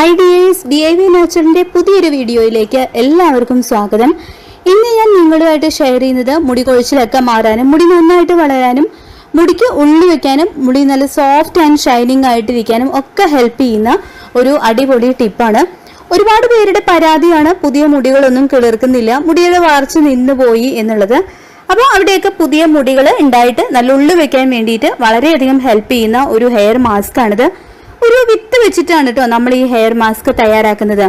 Hi dears D I V നേച്ചറിന്റെ പുതിയൊരു വീഡിയോയിലേക്ക് എല്ലാവർക്കും സ്വാഗതം. ഇന്ന് ഞാൻ നിങ്ങളുമായിട്ട് ഷെയർ ചെയ്യുന്നത് മുടി കൊഴിച്ചിലൊക്കെ മാറാനും മുടി നന്നായിട്ട് വളരാനും മുടിക്ക് ഉള്ളി വെക്കാനും മുടി നല്ല സോഫ്റ്റ് ആൻഡ് ഷൈനിങ് ആയിട്ടിരിക്കാനും ഒക്കെ ഹെൽപ്പ് ചെയ്യുന്ന ഒരു അടിപൊളി ടിപ്പാണ് ഒരുപാട് പേരുടെ പരാതിയാണ് പുതിയ മുടികളൊന്നും കിളിർക്കുന്നില്ല മുടിയുടെ വളർച്ച നിന്നു പോയി എന്നുള്ളത്. അപ്പോൾ അവിടെയൊക്കെ പുതിയ മുടികൾ ഉണ്ടായിട്ട് നല്ല ഉള്ളു വെക്കാൻ വേണ്ടിയിട്ട് വളരെയധികം ഹെൽപ്പ് ചെയ്യുന്ന ഒരു ഹെയർ മാസ്ക് ആണിത്. ഒരു വിത്ത് വെച്ചിട്ടാണ് കേട്ടോ നമ്മൾ ഈ ഹെയർ മാസ്ക് തയ്യാറാക്കുന്നത്.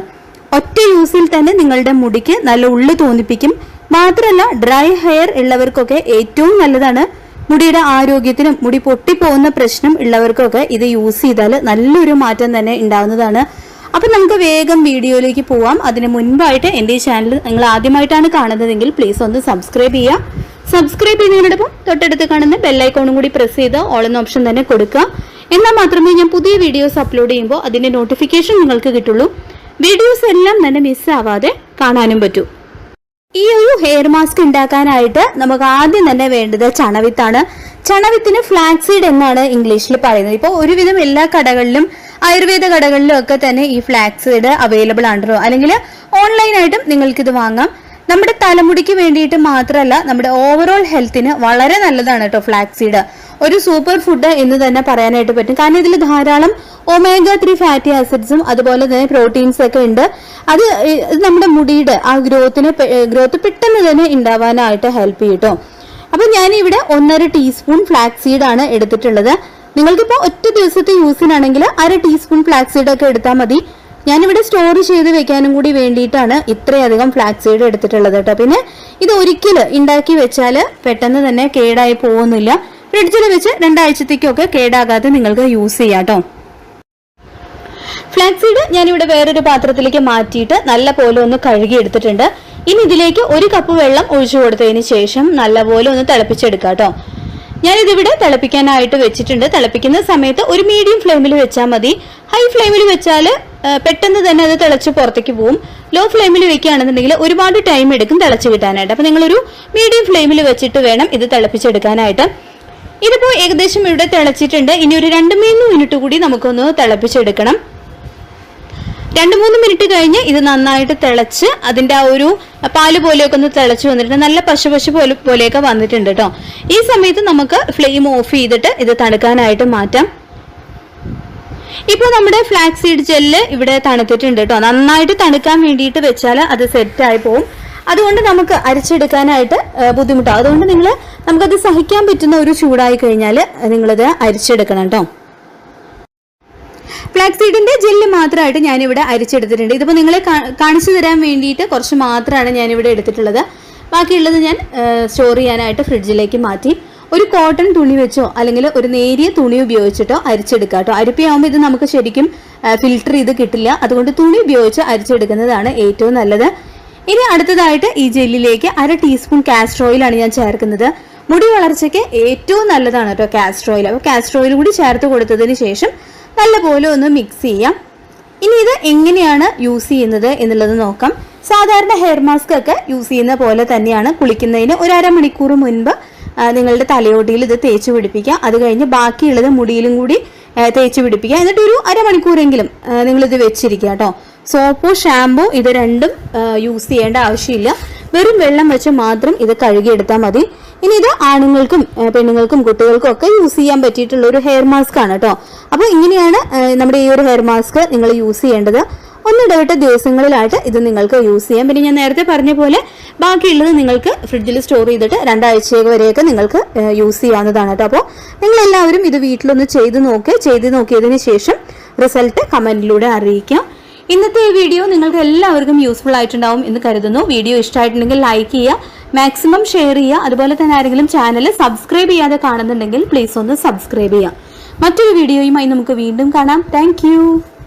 ഒറ്റ യൂസിൽ തന്നെ നിങ്ങളുടെ മുടിക്ക് നല്ല ഉള്ളു തോന്നിപ്പിക്കും. മാത്രമല്ല ഡ്രൈ ഹെയർ ഉള്ളവർക്കൊക്കെ ഏറ്റവും നല്ലതാണ്. മുടിയുടെ ആരോഗ്യത്തിനും മുടി പൊട്ടിപ്പോകുന്ന പ്രശ്നം ഉള്ളവർക്കൊക്കെ ഇത് യൂസ് ചെയ്താൽ നല്ലൊരു മാറ്റം തന്നെ ഉണ്ടാകുന്നതാണ് അപ്പൊ നമുക്ക് വേഗം വീഡിയോയിലേക്ക് പോവാം. അതിന് മുൻപായിട്ട് എന്റെ ഈ ചാനൽ നിങ്ങൾ ആദ്യമായിട്ടാണ് കാണുന്നതെങ്കിൽ പ്ലീസ് ഒന്ന് സബ്സ്ക്രൈബ് ചെയ്യുക സബ്സ്ക്രൈബ് ചെയ്യുന്നതിനോടൊപ്പം തൊട്ടടുത്ത് കാണുന്ന ബെല്ലൈക്കോണും കൂടി പ്രസ് ചെയ്ത് ഓൾ എന്ന ഓപ്ഷൻ തന്നെ കൊടുക്കുക. എന്നാൽ മാത്രമേ ഞാൻ പുതിയ വീഡിയോസ് അപ്ലോഡ് ചെയ്യുമ്പോൾ അതിന്റെ നോട്ടിഫിക്കേഷൻ നിങ്ങൾക്ക് കിട്ടുള്ളൂ. വീഡിയോസ് എല്ലാം തന്നെ മിസ്സാവാതെ കാണാനും പറ്റൂ. ഈ ഒരു ഹെയർ മാസ്ക് ഉണ്ടാക്കാനായിട്ട് നമുക്ക് ആദ്യം തന്നെ വേണ്ടത് ചണവിത്താണ്. ചണവിത്തിന് ഫ്ലാക്സീഡ് എന്നാണ് ഇംഗ്ലീഷിൽ പറയുന്നത്. ഇപ്പോൾ ഒരുവിധം എല്ലാ കടകളിലും ആയുർവേദ കടകളിലും ഒക്കെ തന്നെ ഈ ഫ്ലാക്സീഡ് അവൈലബിൾ ആണല്ലോ അല്ലെങ്കിൽ ഓൺലൈനായിട്ടും നിങ്ങൾക്കിത് വാങ്ങാം. നമ്മുടെ തലമുടിക്ക് വേണ്ടിയിട്ട് മാത്രമല്ല നമ്മുടെ ഓവറോൾ ഹെൽത്തിന് വളരെ നല്ലതാണ് കേട്ടോ ഫ്ലാക്സീഡ് ഒരു സൂപ്പർ ഫുഡ് എന്ന് തന്നെ പറയാനായിട്ട് പറ്റും. കാരണം ഇതിൽ ധാരാളം ഒമേഗ ത്രീ ഫാറ്റി ആസിഡ്സും അതുപോലെ തന്നെ പ്രോട്ടീൻസ് ഒക്കെ ഉണ്ട്. അത് നമ്മുടെ മുടിയുടെ ആ ഗ്രോത്തിന് ഗ്രോത്ത് പെട്ടെന്ന് തന്നെ ഉണ്ടാവാനായിട്ട് ഹെൽപ്പ് ചെയ്യും അപ്പൊ ഞാൻ ഇവിടെ ഒന്നര ടീസ്പൂൺ ഫ്ലാക്സ് സീഡ് ആണ് എടുത്തിട്ടുള്ളത്. നിങ്ങൾക്കിപ്പോൾ ഒറ്റ ദിവസത്തെ യൂസിനാണെങ്കിൽ അര ടീസ്പൂൺ ഫ്ലാക്സ് സീഡ് ഒക്കെ എടുത്താൽ മതി. ഞാനിവിടെ സ്റ്റോർ ചെയ്ത് വെക്കാനും കൂടി വേണ്ടിയിട്ടാണ് ഇത്രയധികം ഫ്ലാക്സ് സീഡ് എടുത്തിട്ടുള്ളത് കേട്ടോ. പിന്നെ ഇത് ഒരിക്കൽ ഉണ്ടാക്കി വെച്ചാൽ പെട്ടെന്ന് തന്നെ കേടായി പോകുന്നില്ല. ഫ്രിഡ്ജിൽ വെച്ച് രണ്ടാഴ്ചത്തേക്കൊക്കെ കേടാകാതെ നിങ്ങൾക്ക് യൂസ് ചെയ്യാം കേട്ടോ ഫ്ലാക്സീഡ് ഞാനിവിടെ വേറൊരു പാത്രത്തിലേക്ക് മാറ്റിയിട്ട് നല്ല പോലെ ഒന്ന് കഴുകി എടുത്തിട്ടുണ്ട്. ഇനി ഇതിലേക്ക് ഒരു കപ്പ് വെള്ളം ഒഴിച്ചു കൊടുത്തതിന് ശേഷം നല്ലപോലെ ഒന്ന് തിളപ്പിച്ചെടുക്കാം കേട്ടോ ഞാനിതിവിടെ തിളപ്പിക്കാനായിട്ട് വെച്ചിട്ടുണ്ട്. തിളപ്പിക്കുന്ന സമയത്ത് ഒരു മീഡിയം ഫ്ലെയിമിൽ വെച്ചാൽ മതി. ഹൈ ഫ്ലെയിമിൽ വെച്ചാൽ പെട്ടെന്ന് തന്നെ അത് തിളച്ച് പുറത്തേക്ക് പോകും ലോ ഫ്ലെയിമിൽ വെക്കുകയാണെന്നുണ്ടെങ്കിൽ ഒരുപാട് ടൈം എടുക്കും തിളച്ച് കിട്ടാനായിട്ട്. അപ്പം നിങ്ങളൊരു മീഡിയം ഫ്ലെയിമിൽ വെച്ചിട്ട് വേണം ഇത് തിളപ്പിച്ചെടുക്കാനായിട്ട്. ഇതിപ്പോ ഏകദേശം ഇവിടെ തിളച്ചിട്ടുണ്ട്. ഇനി ഒരു രണ്ട് മൂന്ന് മിനിറ്റ് കൂടി നമുക്കൊന്ന് തിളപ്പിച്ചെടുക്കണം. രണ്ട് മൂന്ന് മിനിറ്റ് കഴിഞ്ഞ് ഇത് നന്നായിട്ട് തിളച്ച് അതിന്റെ ആ ഒരു പാൽ പോലെയൊക്കെ ഒന്ന് തിളച്ച് വന്നിട്ട് നല്ല പശു പശു പോലെ പോലെയൊക്കെ വന്നിട്ടുണ്ട് കേട്ടോ ഈ സമയത്ത് നമുക്ക് ഫ്ലെയിം ഓഫ് ചെയ്തിട്ട് ഇത് തണുക്കാനായിട്ട് മാറ്റാം. ഇപ്പോൾ നമ്മുടെ ഫ്ലാക്സ് സീഡ് ജെല്ല് ഇവിടെ തണുത്തിട്ടുണ്ട് കേട്ടോ. നന്നായിട്ട് തണുക്കാൻ വേണ്ടിയിട്ട് വെച്ചാൽ അത് സെറ്റ് ആയി പോകും അതുകൊണ്ട് നമുക്ക് അരിച്ചെടുക്കാനായിട്ട് ബുദ്ധിമുട്ടാണ് അതുകൊണ്ട് നിങ്ങൾ നമുക്കത് സഹിക്കാൻ പറ്റുന്ന ഒരു ചൂടായി കഴിഞ്ഞാൽ നിങ്ങളത് അരിച്ചെടുക്കണം കേട്ടോ. ഫ്ലാക്സീഡിന്റെ ജെല്ല് മാത്രമായിട്ട് ഞാനിവിടെ അരിച്ചെടുത്തിട്ടുണ്ട്. ഇതിപ്പോൾ നിങ്ങളെ കാണിച്ചു തരാൻ വേണ്ടിയിട്ട് കുറച്ച് മാത്രമാണ് ഞാനിവിടെ എടുത്തിട്ടുള്ളത്. ബാക്കിയുള്ളത് ഞാൻ സ്റ്റോർ ചെയ്യാനായിട്ട് ഫ്രിഡ്ജിലേക്ക് മാറ്റി. ഒരു കോട്ടൺ തുണി വെച്ചോ അല്ലെങ്കിൽ ഒരു നേരിയ തുണി ഉപയോഗിച്ചിട്ടോ അരിച്ചെടുക്കുക കേട്ടോ. അരിപ്പയാകുമ്പോൾ ഇത് നമുക്ക് ശരിക്കും ഫിൽട്ടർ ചെയ്ത് കിട്ടില്ല. അതുകൊണ്ട് തുണി ഉപയോഗിച്ച് അരിച്ചെടുക്കുന്നതാണ് ഏറ്റവും നല്ലത്. ഇനി അടുത്തതായിട്ട് ഈ ജെല്ലിലേക്ക് അര ടീസ്പൂൺ കാസ്റ്റർ ഓയിലാണ് ഞാൻ ചേർക്കുന്നത്. മുടി വളർച്ചയ്ക്ക് ഏറ്റവും നല്ലതാണ് കേട്ടോ കാസ്റ്റർ ഓയിൽ അപ്പോൾ കാസ്റ്റർ ഓയിൽ കൂടി ചേർത്ത് കൊടുത്തതിന് ശേഷം നല്ലപോലെ ഒന്ന് മിക്സ് ചെയ്യാം. ഇനി ഇത് എങ്ങനെയാണ് യൂസ് ചെയ്യുന്നത് എന്നുള്ളത് നോക്കാം. സാധാരണ ഹെയർ മാസ്ക് ഒക്കെ യൂസ് ചെയ്യുന്ന പോലെ തന്നെയാണ് കുളിക്കുന്നതിന്. ഒരു അരമണിക്കൂർ മുൻപ് നിങ്ങളുടെ തലയോട്ടിയിൽ ഇത് തേച്ച് പിടിപ്പിക്കുക. അത് കഴിഞ്ഞ് ബാക്കിയുള്ളത് മുടിയിലും കൂടി തേച്ച് പിടിപ്പിക്കുക. എന്നിട്ട് ഒരു അരമണിക്കൂറെങ്കിലും നിങ്ങളിത് വെച്ചിരിക്കുക കേട്ടോ. സോപ്പോ ഷാമ്പോ ഇത് രണ്ടും യൂസ് ചെയ്യേണ്ട ആവശ്യമില്ല. വെറും വെള്ളം വെച്ച് മാത്രം ഇത് കഴുകിയെടുത്താൽ മതി. ഇനി ഇത് ആണുങ്ങൾക്കും പെണ്ണുങ്ങൾക്കും കുട്ടികൾക്കും ഒക്കെ യൂസ് ചെയ്യാൻ പറ്റിയിട്ടുള്ള ഒരു ഹെയർ മാസ്ക് ആണ് കേട്ടോ. അപ്പോൾ ഇങ്ങനെയാണ് നമ്മുടെ ഈ ഒരു ഹെയർ മാസ്ക് നിങ്ങൾ യൂസ് ചെയ്യേണ്ടത്. ഒന്നിടവിട്ട ദിവസങ്ങളിലായിട്ട് ഇത് നിങ്ങൾക്ക് യൂസ് ചെയ്യാം. പിന്നെ ഞാൻ നേരത്തെ പറഞ്ഞ പോലെ ബാക്കിയുള്ളത് നിങ്ങൾക്ക് ഫ്രിഡ്ജിൽ സ്റ്റോർ ചെയ്തിട്ട് രണ്ടാഴ്ച വരെയൊക്കെ നിങ്ങൾക്ക് യൂസ് ചെയ്യാവുന്നതാണ് കേട്ടോ. അപ്പോൾ നിങ്ങളെല്ലാവരും ഇത് വീട്ടിലൊന്ന് ചെയ്ത് നോക്കുക ചെയ്ത് നോക്കിയതിന് ശേഷം റിസൾട്ട് കമന്റിലൂടെ അറിയിക്കാം. ഇന്നത്തെ ഈ വീഡിയോ നിങ്ങൾക്ക് എല്ലാവർക്കും യൂസ്ഫുൾ ആയിട്ടുണ്ടാവും എന്ന് കരുതുന്നു. വീഡിയോ ഇഷ്ടമായിട്ടുണ്ടെങ്കിൽ ലൈക്ക് ചെയ്യുക മാക്സിമം ഷെയർ ചെയ്യുക. അതുപോലെ തന്നെ ആരെങ്കിലും ചാനൽ സബ്സ്ക്രൈബ് ചെയ്യാതെ കാണുന്നുണ്ടെങ്കിൽ പ്ലീസ് ഒന്ന് സബ്സ്ക്രൈബ് ചെയ്യുക. മറ്റൊരു വീഡിയോയുമായി നമുക്ക് വീണ്ടും കാണാം. താങ്ക്